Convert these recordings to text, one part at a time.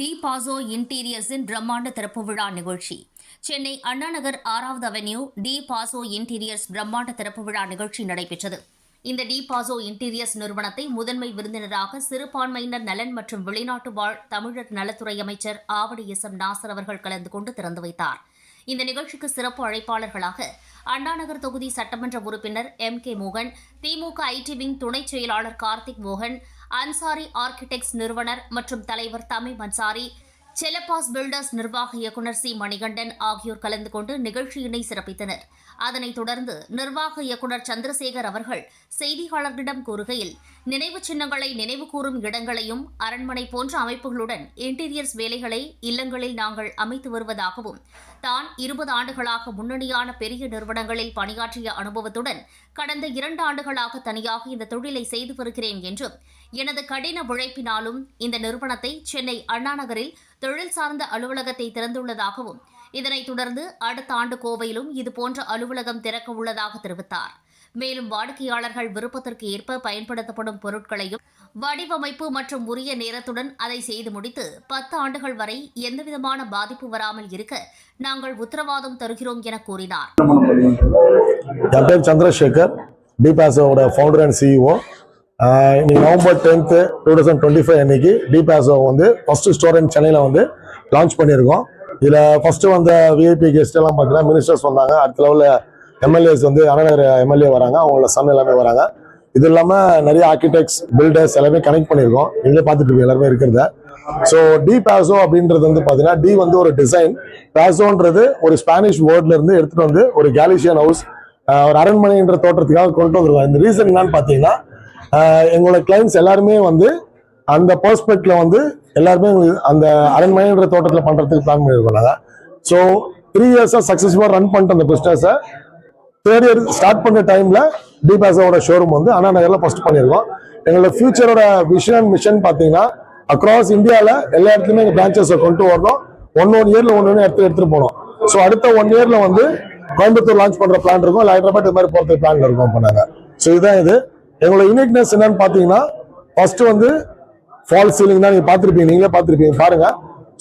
D Faso இன்டீரியர்ஸின் பிரம்மாண்ட திறப்பு விழா நிகழ்ச்சி. சென்னை அண்ணா நகர் ஆறாவது அவென்யூ டி பாசோ இன்டீரியர்ஸ் பிரம்மாண்ட திறப்பு விழா நிகழ்ச்சி நடைபெற்றது. இந்த டி பாசோ இன்டீரியர்ஸ் நிறுவனத்தை முதன்மை விருந்தினராக சிறுபான்மையினர் நலன் மற்றும் வெளிநாட்டு வாழ் தமிழர் நலத்துறை அமைச்சர் ஆவடி எஸ் எம் நாசர் அவர்கள் கலந்து கொண்டு திறந்து வைத்தார். இந்த நிகழ்ச்சிக்கு சிறப்பு அழைப்பாளர்களாக அண்ணாநகர் தொகுதி சட்டமன்ற உறுப்பினர் எம் கே மோகன் திமுக ஐடி விங் துணைச் செயலாளர் கார்த்திக் மோகன் அன்சாரி ஆர்கிடெக்ட்ஸ் நிறுவனர் மற்றும் தலைவர் தமிம் அன்சாரி செலப்பாஸ் பில்டர்ஸ் நிர்வாக இயக்குநர் சி மணிகண்டன் ஆகியோர் கலந்து கொண்டு நிகழ்ச்சியினை சிறப்பித்தனர். அதனைத் தொடர்ந்து நிர்வாக இயக்குநர் சந்திரசேகர் அவர்கள் செய்தியாளர்களிடம் கூறுகையில் நினைவு சின்னங்களை நினைவுகூரும் இடங்களையும் அரண்மனை போன்ற அமைப்புகளுடன் இன்டீரியர்ஸ் வேலைகளை இல்லங்களில் நாங்கள் அமைத்து வருவதாகவும் தான் இருபது ஆண்டுகளாக முன்னணியான பெரிய நிறுவனங்களில் பணியாற்றிய அனுபவத்துடன் கடந்த இரண்டு ஆண்டுகளாக தனியாக இந்த தொழிலை செய்து வருகிறேன் என்றும் எனது கடின உழைப்பினாலும் இந்த நிறுவனத்தை சென்னை அண்ணாநகரில் தொழில் சார்ந்த அலுவலகத்தை திறந்துள்ளதாகவும் இதனைத் தொடர்ந்து அடுத்த ஆண்டு கோவையிலும் இதுபோன்ற அலுவலகம் திறக்க உள்ளதாக தெரிவித்தார். மேலும் வாடிக்கையாளர்கள் விருப்பத்திற்கு ஏற்ப பயன்படுத்தப்படும் பொருட்களையும் வடிவமைப்பு மற்றும் உரிய நேரத்துடன் அதை செய்து முடித்து பத்து ஆண்டுகள் வரை எந்தவிதமான பாதிப்பு வராமல் இருக்க நாங்கள் உத்தரவாதம் தருகிறோம் என கூறினார். டாக்டர் சந்திரசேகர் டிபாஸோட ஃபவுண்டர் அண்ட் சிஇஓ இன்னைக்கு November tenth two thousand twenty five அன்னைக்கு டிபாசோ வந்து ஃபஸ்ட்டு ஸ்டோர் இன் சென்னையில் வந்து லான்ச் பண்ணியிருக்கோம். இதில் ஃபஸ்ட்டு வந்த விஐபி கெஸ்ட் எல்லாம் பார்த்தீங்கன்னா மினிஸ்டர்ஸ் வந்தாங்க. அடுத்த லெவலில் எம்எல்ஏஸ் வந்து அண்ணநகர் எம்எல்ஏ வராங்க அவங்களோட சன் எல்லாமே வராங்க. இது இல்லாமல் நிறைய ஆர்கிடெக்ட்ஸ் பில்டர்ஸ் எல்லாமே கனெக்ட் பண்ணியிருக்கோம். நீங்களே பார்த்துட்டு இருக்கீங்க எல்லாருமே இருக்கிறத. ஸோ டி பேசோ அப்படின்றது வந்து பார்த்தீங்கன்னா டி வந்து ஒரு டிசைன் பேசோன்றது ஒரு ஸ்பானிஷ் வேர்ட்ல இருந்து வந்து ஒரு கேலிஷியன் ஹவுஸ் ஒரு அரண்மனைன்ற தோற்றத்துக்காக கொண்டு வந்துருவோம் இந்த ரீசன் என்னன்னு பார்த்தீங்கன்னா எங்களோட கிளைண்ட்ஸ் எல்லாருமே வந்து அந்த பர்ஸ்பெக்டில் வந்து எல்லாருமே அந்த அரண்மனைன்ற தோட்டத்தில் பண்ணுறதுக்கு பிளான் பண்ணியிருக்கோம் நாங்கள் ஸோ த்ரீ இயர்ஸாக சக்ஸஸ்ஃபுல்லாக ரன் பண்ணிட்டு அந்த பிஸ்னஸை தேர்ட் இயர் ஸ்டார்ட் பண்ண டைம்ல டிபாஸோட ஷோரூம் வந்து அண்ணா நகர்ல ஃபர்ஸ்ட் பண்ணியிருக்கோம் எங்களோட ஃபியூச்சரோட விஷன் அண்ட் மிஷன் பார்த்தீங்கன்னா அக்ராஸ் இந்தியாவில் எல்லா இடத்துலையுமே எங்கள் பிரான்ச்சஸை கொண்டு வரணும். ஒன் ஒன் இயர்ல ஒன்று ஒன்று எடுத்து எடுத்துட்டு போனோம் ஸோ அடுத்த ஒன் இயர்ல வந்து கோயம்புத்தூர் லான்ச் பண்ற பிளான் இருக்கும். இல்லை ஹைதராபாத் இது மாதிரி போகிறதுக்கு பிளான் இருக்கும் இப்போ நாங்கள் ஸோ இதுதான் இது. எங்களோட யூனிக்னஸ் என்னன்னு பார்த்தீங்கன்னா ஃபர்ஸ்ட் வந்து ஃபால் சீலிங் தான் நீங்க பார்த்துருப்பீங்க. நீங்களே பார்த்துருப்பீங்க. பாருங்க.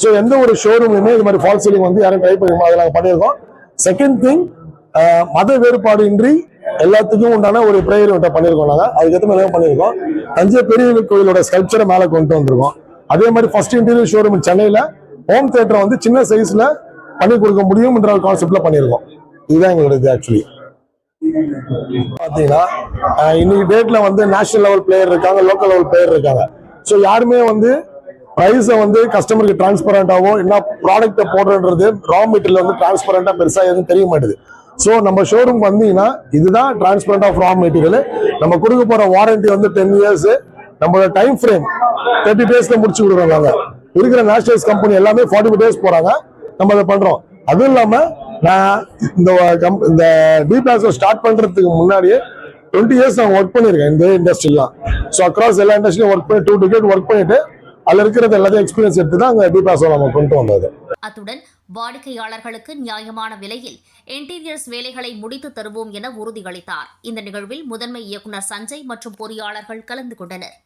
ஸோ எந்த ஒரு ஷோரூம்லையுமே இது மாதிரி ஃபால் சீலிங் வந்து யாரும் ட்ரை பண்ணுமோ அதை நாங்கள் பண்ணியிருக்கோம். செகண்ட் திங் மத வேறுபாடு இன்றி எல்லாத்துக்கும் உண்டான ஒரு ப்ரேயர் விட்ட பண்ணியிருக்கோம் நாங்கள் அதுக்கேற்ற மாதிரி பண்ணியிருக்கோம் தஞ்சை பெரிய கோயிலோட ஸ்கல்ப்சரை மேலே கொண்டு வந்திருக்கோம். அதே மாதிரி ஃபர்ஸ்ட் இன்டீரியர் ஷோரூம் சென்னையில் ஹோம் தியேட்டரை வந்து சின்ன சைஸ்ல பண்ணி கொடுக்க முடியும்ன்ற ஒரு கான்செப்ட்ல பண்ணியிருக்கோம் இதுதான் எங்களோட இது ஆக்சுவலி பாத்தீங்கன்னா இன்னைக்கு டேட்ல வந்து நேஷனல் லெவல் பிளேயர் இருக்காங்க லோக்கல் லெவல் பிளேயர் இருக்காங்க. ஸோ யாருமே வந்து ப்ரைஸை வந்து கஸ்டமருக்கு டிரான்ஸ்பரண்டாகவும் என்ன ப்ராடக்ட்டை போடுறது ரா மெட்டீரியல் வந்து டிரான்ஸ்பரண்டாக பெருசாக எதுவும் தெரிய மாட்டேது. ஸோ நம்ம ஷோரூம் வந்தீங்கன்னா இதுதான் டிரான்ஸ்பரண்ட் ஆஃப் ரா மெட்டீரியல் நம்ம கொடுக்க போற வாரண்டி வந்து டென் இயர்ஸ் நம்மளோட டைம் ஃப்ரேம் தேர்ட்டி டேஸ்ல முடிச்சு கொடுக்குறோம் நாங்கள் இருக்கிற நேஷனல்ஸ் கம்பெனி எல்லாமே ஃபார்ட்டி ஃபைவ் டேஸ் போறாங்க. நம்ம அதை பண்றோம். அதுவும் இல்லாம நான் இந்த கம்- இந்த டிபிளாஸோ ஸ்டார்ட் பண்றதுக்கு முன்னாடியே டுவெண்ட்டி இயர்ஸ் நான் ஒர்க் பண்ணியிருக்கேன் இந்த இண்டஸ்ட்ரிலாம் ஸோ அக்ராஸ் எல்லா இண்டஸ்ட்ரியும் ஒர்க் பண்ணி டூ டிகேட் ஒர்க் பண்ணிட்டு அதில் இருக்கிறது எல்லாத்தையும் எக்ஸ்பீரியன்ஸ் எடுத்து தான் அங்கே டிபிளாஸோ நம்ம கொண்டு வந்தது. அத்துடன் வாடிக்கையாளர்களுக்கு நியாயமான விலையில் இன்டீரியர்ஸ் வேலைகளை முடித்து தருவோம் என உறுதியளித்தார். இந்த நிகழ்வில் முதன்மை இயக்குநர் சஞ்சய் மற்றும் பொறியாளர்கள் கலந்து கொண்டனர்.